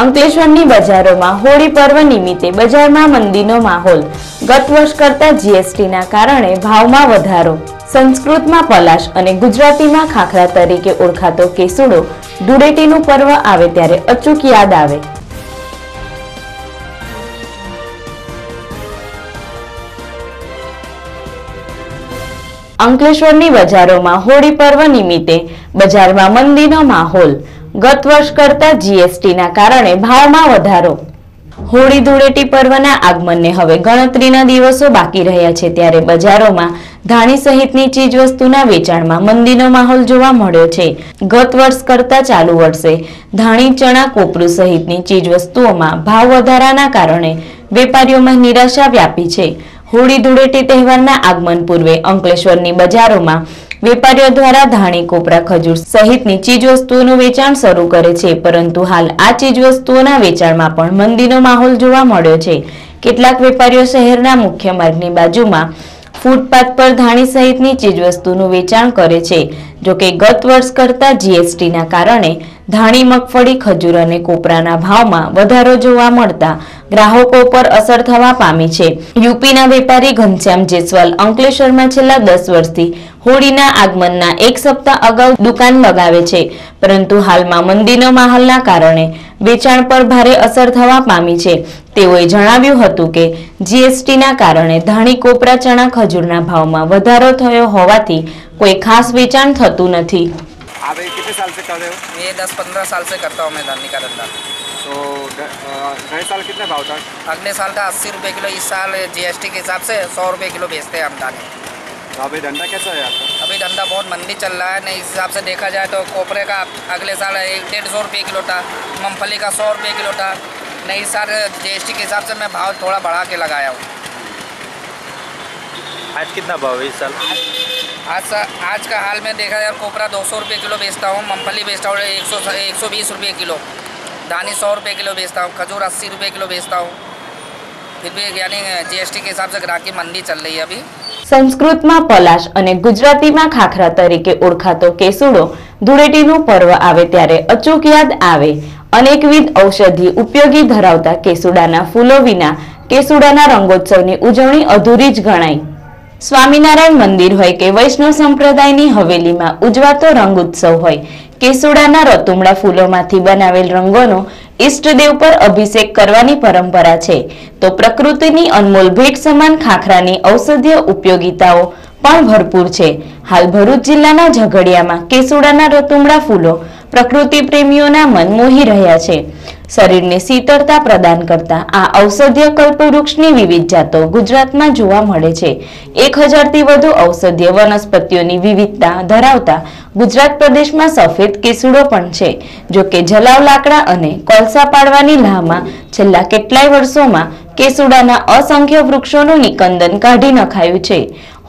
અંકલેશ્વરની બજારોમાં હોળી પર્વ નિમિત્તે બજારમાં મંદીનો માહોલ. ગત વર્ષ કરતા જીએસટીના કારણે ભાવમાં વધારો. સંસ્કૃતમાં પલાશ અને ગુજરાતીમાં ખાખરા તરીકે ઓળખાતો કેસુડો ધૂળેટીનું પર્વ આવે ત્યારે અચૂક યાદ આવે. અંકલેશ્વરની બજારોમાં હોળી પર્વ નિમિત્તે બજારમાં મંદીનો માહોલ. ગત વર્ષ કરતા જીએસટીના કારણે ભાવમાં વધારો. હોળી ધૂળેટી પર્વના આગમનને હવે ગણતરીના દિવસો બાકી રહ્યા છે ત્યારે બજારોમાં ધાણી સહિતની ચીજવસ્તુના વેચાણમાં મંદીનો માહોલ જોવા મળ્યો છે. ગત વર્ષ કરતા ચાલુ વર્ષે ધાણી, ચણા, કોપરું સહિતની ચીજવસ્તુઓમાં ભાવ વધારાના કારણે વેપારીઓમાં નિરાશા વ્યાપી છે. હોળી ધૂળેટી તહેવારના આગમન પૂર્વે અંકલેશ્વરની બજારોમાં વેપારીઓ દ્વારા ધાણી, કોપરા, ખજૂર સહિતની ચીજવસ્તુઓનું વેચાણ શરૂ કરે છે. પરંતુ હાલ આ ચીજવસ્તુઓના વેચાણમાં પણ મંદીનો માહોલ જોવા મળ્યો છે. કેટલાક વેપારીઓ શહેરના મુખ્ય માર્ગની બાજુમાં ફૂટપાથ પર ધાણી સહિતની ચીજવસ્તુનું વેચાણ કરે છે. જોકે ગત વર્ષ કરતા જીએસટીના કારણે ધાણી, મગફળી, ખજૂર અને કોપરાના ભાવમાં વધારો જોવા મળતા ગ્રાહકો પર અસર થવા પામી છે. યુપીના વેપારી ઘનશ્યામ જેસવાલ અંકલેશ્વરમાં છેલ્લા દસ વર્ષથી હોળીના આગમનના એક સપ્તાહ અગાઉ દુકાન લગાવે છે. પરંતુ હાલમાં મંદીનો માહોલના કારણે વેચાણ પર ભારે અસર થવા પામી છે. તેઓએ જણાવ્યું હતું કે, જીએસટીના કારણે ધાણી, કોપરા, ચણા, ખજૂરના ભાવમાં વધારો થયો હોવાથી કોઈ ખાસ વેચાણ થતું નથી. साल से कर रहे हो? ये दस पंद्रह साल से करता हूँ मैं धरनी का धंधा। तो गए साल कितने भाव था? अगले साल था अस्सी रुपये किलो इस साल जीएसटी के हिसाब से सौ रुपये किलो बेचते हैं हम दाने तो अभी धंधा कैसा है आपका? अभी धंधा बहुत मंदी चल रहा है नहीं इस हिसाब से देखा जाए तो कोपरे का अगले साल एक डेढ़ सौ रुपये किलो था मूंगफली का सौ रुपये किलो था। नहीं साल जीएसटी के हिसाब से मैं भाव थोड़ा बढ़ा के लगाया हूँ। आज कितना भाव है इस साल? आज सा- आज का हाल में देखा जाए कोपरा दो सौ रुपये किलो बेचता हूँ मूंगफली बेचता हूँ एक सौ एक सौ बीस रुपये किलो दानी सौ रुपये किलो बेचता हूँ खजूर अस्सी रुपये किलो बेचता हूँ फिर भी यानी जीएसटी के हिसाब से ग्राहकी मंदी चल रही है अभी સંસ્કૃતમાં પલાશ અને ગુજરાતીમાં ખાખરા તરીકે ઓળખાતો કેસુડો ધૂળેટીનું પર્વ આવે ત્યારે અચૂક યાદ આવે અનેકવિધ ઔષધિ ઉપયોગી ધરાવતા કેસુડાના ફૂલો વિના કેસુડાના રંગોત્સવની ઉજવણી અધૂરી જ ગણાય સ્વામિનારાયણ મંદિર હોય કે વૈષ્ણવ સંપ્રદાયની હવેલીમાં ઉજવાતો રંગ ઉત્સવ હોય, કેસુડાના રતુમડા ફૂલોમાંથી બનાવેલ રંગોનો ઈષ્ટદેવ પર અભિષેક કરવાની પરંપરા છે. તો પ્રકૃતિની અનમોલ ભેટ સમાન ખાખરાની ઔષધીય ઉપયોગિતાઓ પણ ભરપૂર છે. હાલ ભરૂચ જિલ્લાના ઝઘડિયામાં કેસુડાના રતુમડા ફૂલો પ્રકૃતિ પ્રેમીઓના મન મોહી રહ્યા છે. શરીરને શીતળતા પ્રદાન કરતા આ ઔષધીય કલ્પવૃક્ષની વિવિધ જાતો ગુજરાતમાં જોવા મળે છે. એક હજારથી વધુ ઔષધીય વનસ્પતિઓની વિવિધતા ધરાવતા ગુજરાત પ્રદેશમાં સફેદ કેસુડો પણ છે. જો કે જલાવ લાકડા અને કોલસા પાડવાની લાહમાં છેલ્લા કેટલાય વર્ષોમાં કેસુડાના અસંખ્ય વૃક્ષોનું નિકંદન કાઢી નખાયું છે.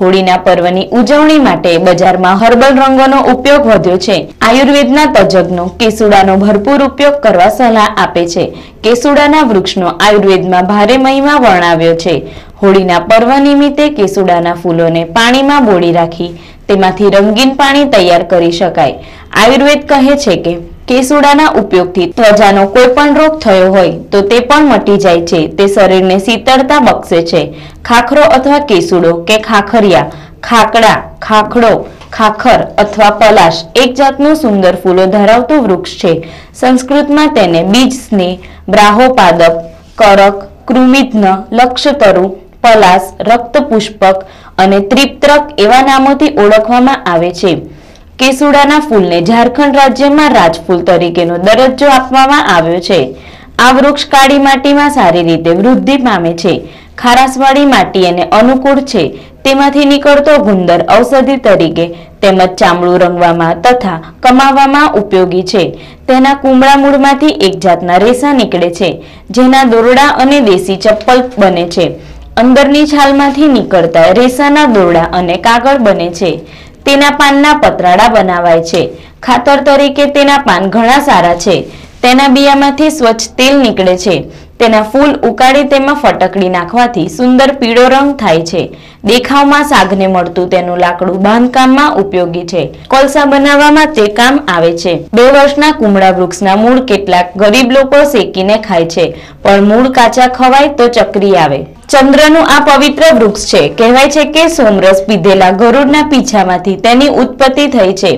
હોળીના પર્વની ઉજવણી માટે બજારમાં હર્બલ રંગોનો ઉપયોગ વધ્યો છે. આયુર્વેદના તજજ્ઞો કેસુડાનો ભરપૂર ઉપયોગ કરવા સલાહ આપે છે. કેસુડાના વૃક્ષનો આયુર્વેદમાં ભારે મહિમા વર્ણવ્યો છે. હોળીના પર્વ નિમિત્તે કેસુડાના ફૂલોને પાણીમાં બોળી રાખી તેમાંથી રંગીન પાણી તૈયાર કરી શકાય. આયુર્વેદ કહે છે કે કેસુડાના ઉપયોગથી ત્વચાનો કોઈ પણ રોગ થયો હોય તો તે પણ મટી જાય છે. તે શરીરને શીતળતા બક્ષે છે. ખાખરો અથવા કેસુડો કે ખાખરિયા, ખાકડા, ખાખડો, ખાખર અથવા પલાશ એક જાતનું સુંદર ફૂલો ધરાવતું વૃક્ષ છે. સંસ્કૃતમાં તેને બીજ સ્નેહ બ્રાહોપાદપ કરક, કૃમિધ્ન, લક્ષતરુ, પલાશ, રક્તપુષ્પક અને ત્રિપ્તરક એવા નામોથી ઓળખવામાં આવે છે. કેસુડાના ફૂલને ઝારખંડ રાજ્યમાં રાજફૂલ તરીકેનો દરજ્જો આપવામાં આવ્યો છે. આ વૃક્ષ કાળી માટીમાં સારી રીતે વૃદ્ધિ પામે છે. ખારાસવાળી માટી એને અનુકૂળ છે. તેમાંથી નીકળતો ગુંદર ઔષધિ તરીકે તેમજ ચામડું રંગવામાં તથા કમાવામાં ઉપયોગી છે. તેના કુમળા મૂળમાંથી એક જાતના રેસા નીકળે છે, જેના દોરડા અને દેશી ચપ્પલ બને છે. અંદરની છાલમાંથી નીકળતા રેસાના દોરડા અને કાગળ બને છે. તેના પાનના પતરાડા બનાવાય છે. ખાતર તરીકે તેના પાન ઘણા સારા છે. તેના બિયામાંથી સ્વચ્છ તેલ નીકળે છે. તેના ફૂલ ઉકાળી તેમાં ફટકડી નાખવાથી સુંદર પીળો રંગ થાય છે. દેખાવમાં સાગને મળતું તેનું લાકડું બાંધકામમાં ઉપયોગી છે. કોલસા બનાવવામાં તે કામ આવે છે. બે વર્ષના કુમળા વૃક્ષના મૂળ કેટલાક ગરીબ લોકો શેકીને ખાય છે. પણ મૂળ કાચા ખવાય તો ચક્રી આવે. ચંદ્રનું આ પવિત્ર વૃક્ષ છે. કહેવાય છે કે સોમરસ પીધેલા ગરુડના પીછામાંથી તેની ઉત્પત્તિ થઈ છે.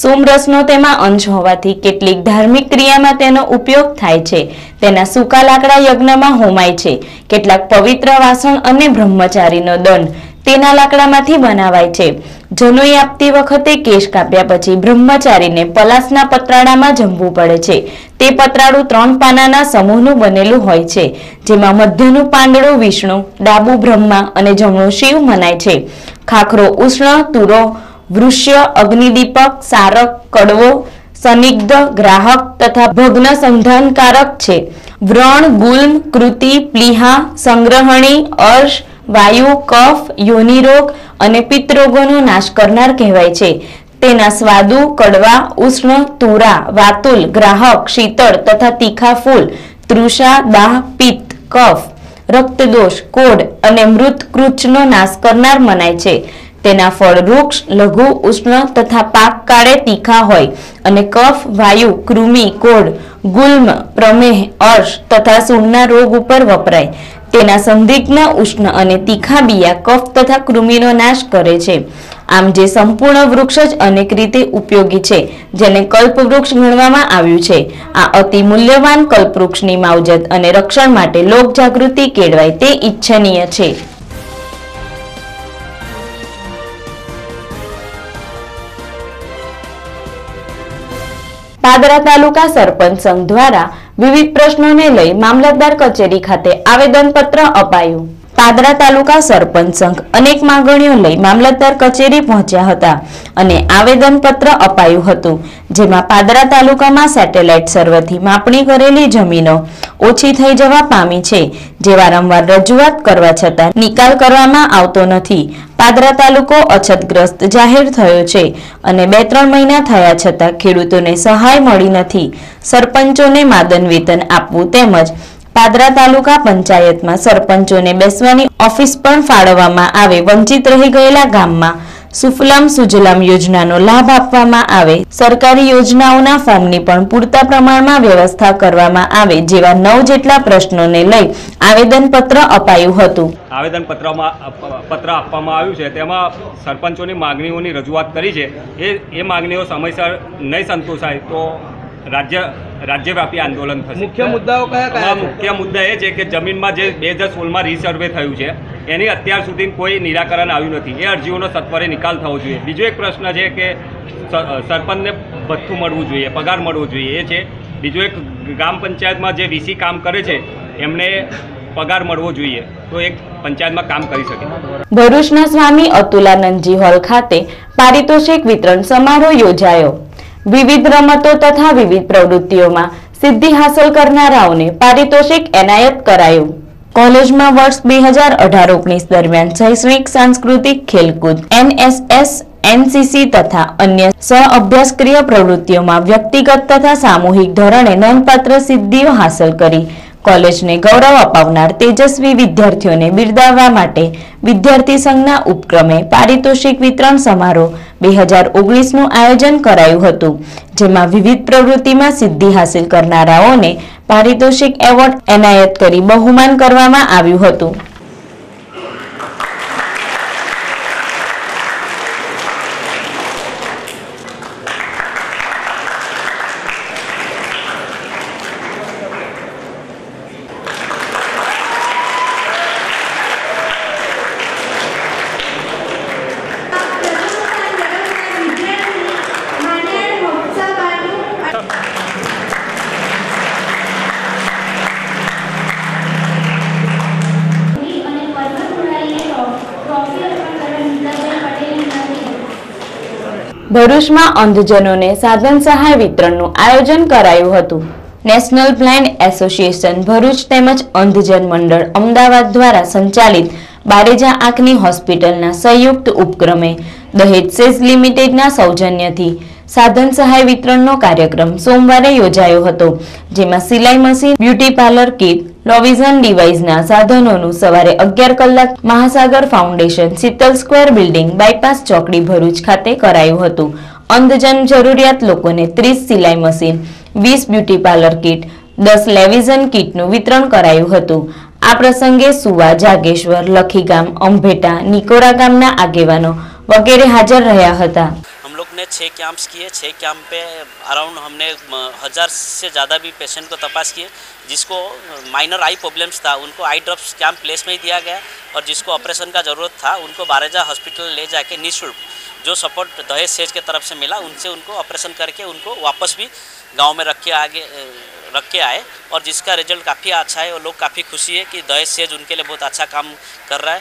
સોમરસનો તેમાં અંશ હોવાથી કેટલીક ધાર્મિક ક્રિયામાં તેનો ઉપયોગ થાય છે. તેના સૂકા લાકડા યજ્ઞમાં હોમાય છે. કેટલાક પવિત્ર વાસણ અને બ્રહ્મચારીનો દંડ તેના લાકડામાંથી બનાવાય છે. જનોઈ આપતી વખતે કેશ કાપ્યા પછી બ્રહ્મચારીને પલાસના પતરાડામાં જમવું પડે છે. તે પતરાડું ત્રણ પાનાના સમૂહનું બનેલું હોય છે, જેમાં મધ્યનું પાંદડું, વિષ્ણુ, ડાબુ બ્રહ્મા અને જમણું શિવ મનાય છે. ખાખરો, ઉષ્ણ, તુરો વૃષ્ય, અગ્નિદીપક, સારક, કડવો, સનિગ્ધ, ગ્રાહક તથા ભગ્ન સંધાનકારક છે. વ્રણ, ગુલ્મ, કૃતિ, પ્લીહા, સંગ્રહણી, અર્શ, વાયુ, કફ, યોનિરોગ અને પિત્તરોગોનો નાશ કરનાર કહેવાય છે. તેના સ્વાદુ, કડવા, ઉષ્ણ, તુરા, વાતુલ, ગ્રાહક, શીતળ તથા તીખા ફૂલ, તૃષા, દાહ, પિત્ત, કફ, રક્તદોષ, કોડ અને મૃત કૃચનો નાશ કરનાર મનાય છે. તેના ફળ વૃક્ષ, લઘુ, ઉષ્ણ તથા પાક કાળે તીખા હોય અને કફ, વાયુ, કૃમિ, કોડ, ગુલ્મ, પ્રમેહ, અર્શ તથા સૂળના રોગ ઉપર વપરાય. તેના સંદિગ્ધ ઉષ્ણ અને તીખા બિયા કફ તથા કૃમિનો નાશ કરે છે. આમ જે સંપૂર્ણ વૃક્ષ જ અનેક રીતે ઉપયોગી છે, જેને કલ્પવૃક્ષ ગણવામાં આવ્યું છે. આ અતિ મૂલ્યવાન કલ્પવૃક્ષની માવજત અને રક્ષણ માટે લોક જાગૃતિ કેળવાય તે ઈચ્છનીય છે. પાદરા તાલુકા સરપંચ સંઘ દ્વારા વિવિધ પ્રશ્નોને લઈ મામલતદાર કચેરી ખાતે આવેદનપત્ર અપાયું. પાદરા તાલુકા સરપંચ સંઘ અનેક માંગણીઓ લઈ મામલતદાર કચેરી પહોંચ્યા હતા અને આવેદનપત્ર અપાયું હતું, જેમાં પાદરા તાલુકામાં સેટેલાઇટ સર્વેથી માપણી કરેલી જમીનો ઓછી થઈ જવા પામી છે, જે વારંવાર રજૂઆત કરવા છતાં નિકાલ કરવામાં આવતો નથી. પાદરા તાલુકો અછતગ્રસ્ત જાહેર થયો છે અને બે ત્રણ મહિના થયા છતાં ખેડૂતોને સહાય મળી નથી. સરપંચોને માદન વેતન આપવું તેમજ પાદરા તાલુકા પંચાયતમાં સરપંચોને બેસવાની ઓફિસ પણ ફાળવવામાં આવે, વંચિત રહી ગયેલા ગામમાં સુફલામ સુજલામ યોજનાનો લાભ આપવામાં આવે. સરકારી યોજનાઓના ફોર્મની પણ પૂરતા પ્રમાણમાં વ્યવસ્થા કરવામાં આવે જેવા નવ જેટલા પ્રશ્નોને લઈ આવેદનપત્ર અપાયું હતું. આવેદન પત્રમાં પત્ર આપવામાં આવ્યું છે. તેમાં સરપંચોની માગણીઓની રજૂઆત કરી છે. એ એ માગણીઓ સમયસર નહીં સંતોષાય તો રાજ્ય રાજ્યવ્યાપી આંદોલન થશે. મુખ્ય મુદ્દાઓ કયા કયા મુખ્ય મુદ્દા એ છે કે જમીનમાં જે બે હજાર સોળમાં રીસર્વે થયું છે એની અત્યાર સુધી કોઈ નિરાકરણ આવ્યું નથી. એ અરજીઓનો સત્વરે નિકાલ થવો જોઈએ. બીજો એક પ્રશ્ન છે કે સરપંચને ભથ્થું મળવું જોઈએ પગાર મળવો જોઈએ. એ છે. બીજો એક ગ્રામ પંચાયતમાં જે વીસી કામ કરે છે એમને પગાર મળવો જોઈએ. તો એક પંચાયતમાં કામ કરી શકે. ભરૂચના સ્વામી અતુલાનંદજી હોલ ખાતે પારિતોષિક વિતરણ સમારોહ યોજાયો. વિવિધ રમતો તથા વિવિધ પ્રવૃત્તિઓમાં સિદ્ધિ હાંસલ કરનારાઓને પારિતોષિક એનાયત કરાયું. કોલેજમાં વર્ષ બે હજાર અઢાર ઓગણીસ દરમિયાન શૈક્ષણિક, સાંસ્કૃતિક, ખેલકૂદ, એનએસએસ, એનસીસી તથા અન્ય સહ અભ્યાસક્રિય પ્રવૃત્તિઓમાં વ્યક્તિગત તથા સામૂહિક ધોરણે નોંધપાત્ર સિદ્ધિઓ હાંસલ કરી. કોલેજને ગૌરવ અપાવનાર તેજસ્વી વિદ્યાર્થીઓને બિરદાવવા માટે વિદ્યાર્થી સંઘના ઉપક્રમે પારિતોષિક વિતરણ સમારોહ બે હજાર ઓગણીસનું આયોજન કરાયું હતું, જેમાં વિવિધ પ્રવૃત્તિમાં સિદ્ધિ હાંસિલ કરનારાઓને પારિતોષિક એવોર્ડ એનાયત કરી બહુમાન કરવામાં આવ્યું હતું. ભરૂચમાં અંધજનોને સાધન સહાય વિતરણનું આયોજન કરાયું હતું. નેશનલ બ્લાઇન્ડ એસોસિએશન ભરૂચ તેમજ અંધજન મંડળ અમદાવાદ દ્વારા સંચાલિત બારેજા આંખની હોસ્પિટલના સંયુક્ત ઉપક્રમે દહેજ સેઝ લિમિટેડના સૌજન્યથી સાધન સહાય વિતરણનો કાર્યક્રમ સોમવારે યોજાયો હતો, જેમાં સિલાઈ machine, beauty parlour kit low vision ડિવાઇસના સાધનોનું સવારે અગિયાર કલાક Mahasagar foundation Sheetal square building bypass ચોકડી ભરૂચ ખાતે કરાયું હતું. અંધજન જરૂરિયાત લોકોને ત્રીસ સિલાઈ મશીન, વીસ બ્યુટી પાર્લર કિટ, દસ લેવિઝન કિટનું વિતરણ કરાયું હતું. આ પ્રસંગે સુવા, જાગેશ્વર, લખીગામ, અંભેટા, નિકોરા ગામના આગેવાનો વગેરે હાજર રહ્યા હતા. ने छः कैंप्स किए छः कैंप पे अराउंड हमने हज़ार से ज़्यादा भी पेशेंट को तपास किए, जिसको माइनर आई प्रॉब्लम्स था, उनको आई ड्रॉप्स कैंप प्लेस में ही दिया गया और जिसको ऑपरेशन का ज़रूरत था, उनको बारेजा हॉस्पिटल ले जाके निःशुल्क जो सपोर्ट दहेज सेज के तरफ़ से मिला, उनसे उनको ऑपरेशन करके उनको वापस भी गाँव में रख के आगे रख के आए और जिसका रिज़ल्ट काफ़ी अच्छा है और लोग काफ़ी खुशी है कि दहेज सेज उनके लिए बहुत अच्छा काम कर रहा है।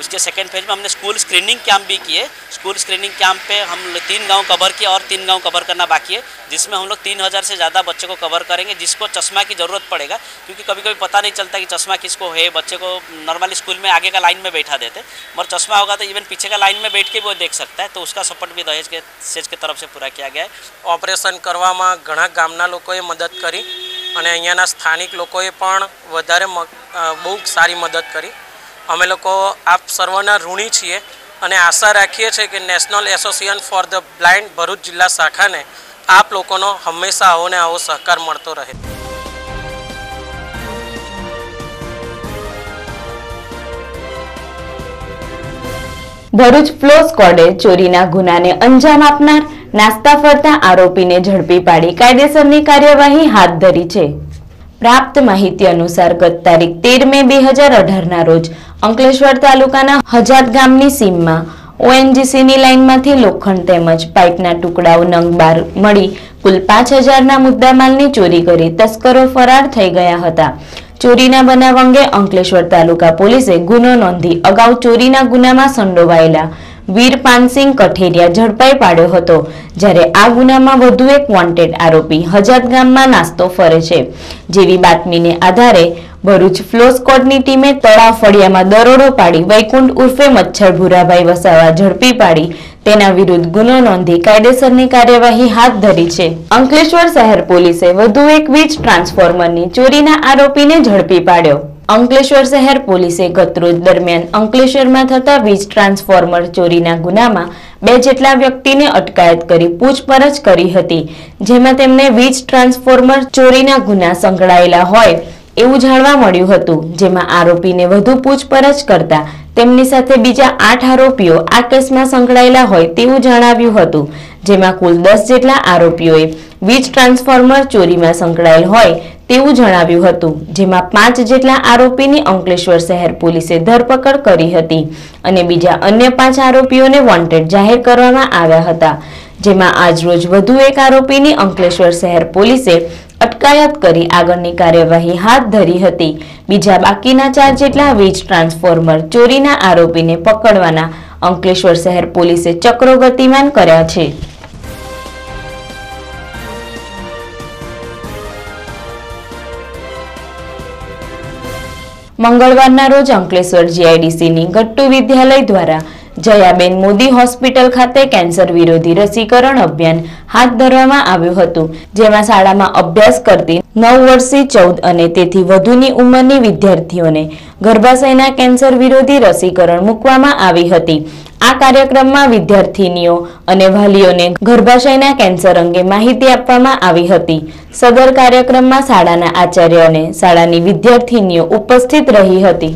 उसके सेकेंड फेज में हमने स्कूल स्क्रीनिंग कैंप भी किए स्कूल स्क्रीनिंग कैंप पे हम लोग तीन गांव कवर किए और तीन गांव कवर करना बाकी है जिसमें हम लोग तीन हज़ार से ज़्यादा बच्चे को कवर करेंगे जिसको चश्मा की ज़रूरत पड़ेगा क्योंकि कभी कभी पता नहीं चलता कि चश्मा किसको है बच्चे को नॉर्मली स्कूल में आगे का लाइन में बैठा देते मगर चश्मा होगा तो इवन पीछे का लाइन में बैठ के भी वो देख सकता है तो उसका सपोर्ट भी दहेज के सेज की तरफ से पूरा किया गया है ઓપરેશન કરવામાં ઘણા ગામના લોકોએ મદદ કરી અને અહીંયાના સ્થાનિક લોકોએ પણ વધારે મ- અ, બહુ સારી મદદ કરી અમે લોકો આપ સર્વના ઋણી છીએ અને આશા રાખીએ છીએ કે national association for the blind Bharuch જિલ્લા શાખાને આપ લોકોનો હંમેશા આવો ને આવો સહકાર મળતો રહે. ભરૂચ ફ્લો સ્કોડે ચોરીના ગુનાને અંજામ આપનાર, નાસ્તા ફરતા આરોપીને ઝડપી પાડી કાયદેસરની કાર્યવાહી હાથ ધરી છે. પ્રાપ્ત માહિતી અનુસાર ગત તારીખ તેર મે બે હજાર અઢારના રોજ અંકલેશ્વર તાલુકાના હજાત ગામની સીમમાં ઓએનજીસીની લાઇનમાંથી લોખંડ તેમજ પાઇપના ટુકડાઓ નંગ મળી કુલ પાંચ હજારના મુદ્દામાલની ચોરી કરી તસ્કરો ફરાર થઈ ગયા હતા. ચોરીના બનાવ અંગે અંકલેશ્વર તાલુકા પોલીસે ગુનો નોંધી અગાઉ ચોરીના ગુનામાં સંડોવાયેલા વીર પાનસિંહ કઠેરિયા ઝડપાઈ પાડ્યો હતો, જ્યારે આ ગુનામાં વધુ એક વોન્ટેડ આરોપી હજાત ગામમાં નાસ્તો ફરે છે. જેવી બાતમીને આધારે ભરૂચ ફ્લો સ્કોડની ટીમે તળાવ ફળિયામાં દરોડો પાડી વૈકુંઠ ઉર્ફે મચ્છર ભૂરાભાઈ વસાવા ઝડપી પાડી. તેના વિરુદ્ધ ગુનો નોંધી કાયદેસરની કાર્યવાહી હાથ ધરી છે. અંકલેશ્વર શહેર પોલીસે વધુ એક વીજ ટ્રાન્સફોર્મરની ચોરીના આરોપીને ઝડપી પાડ્યો. અંકલેશ્વર શહેર પોલીસે ગતરોજ દરમિયાન અંકલેશ્વરમાં થતા વીજ ટ્રાન્સફોર્મર ચોરીના ગુનામાં બે જેટલા વ્યક્તિને અટકાયત કરી પૂછપરછ કરી હતી, જેમાં તેમને વીજ ટ્રાન્સફોર્મર ચોરીના ગુના સંકળાયેલા હોય એવું જાણવા મળ્યું હતું, જેમાં આરોપીને વધુ પૂછપરછ કરતા તેમની સાથે બીજા આઠ આરોપીઓ આ કેસમાં સંકળાયેલા હોય તેવું જણાવ્યું હતું, જેમાં કુલ દસ જેટલા આરોપીઓએ વીજ ટ્રાન્સફોર્મર ચોરીમાં સંકળાયેલ હોય તેવું જણાવ્યું હતું, જેમાં પાંચ જેટલા આરોપીની અંકલેશ્વર શહેર પોલીસે ધરપકડ કરી હતી અને બીજા અન્ય પાંચ આરોપીઓને વોન્ટેડ જાહેર કરવામાં આવ્યા હતા. જેમાં આજરોજ વધુ એક આરોપીની અંકલેશ્વર શહેર પોલીસે અટકાયત કરી આગળની કાર્યવાહી હાથ ધરી હતી. બીજા બાકીના ચાર જેટલા વીજ ટ્રાન્સફોર્મર ચોરીના આરોપીને પકડવાના અંકલેશ્વર શહેર પોલીસે ચક્રો ગતિમાન કર્યા છે. મંગળવારના રોજ અંકલેશ્વર જીઆઈડીસીની ગટ્ટુ વિદ્યાલય દ્વારા જયાબેન મોદી હોસ્પિટલ ખાતે કેન્સર વિરોધી રસીકરણ અભિયાન હાથ ધરવામાં આવ્યું હતું, જેમાં શાળામાં અભ્યાસ કરતી નવ વર્ષથી ચૌદ અને તેથી વધુની ઉંમરની વિદ્યાર્થીઓને ગર્ભાશયના કેન્સર વિરોધી રસીકરણ મૂકવામાં આવી હતી. આ કાર્યક્રમમાં વિદ્યાર્થીનીઓ અને વાલીઓને ગર્ભાશયના કેન્સર અંગે માહિતી આપવામાં આવી હતી. સદર કાર્યક્રમમાં શાળાના આચાર્ય અને શાળાની વિદ્યાર્થીનીઓ ઉપસ્થિત રહી હતી.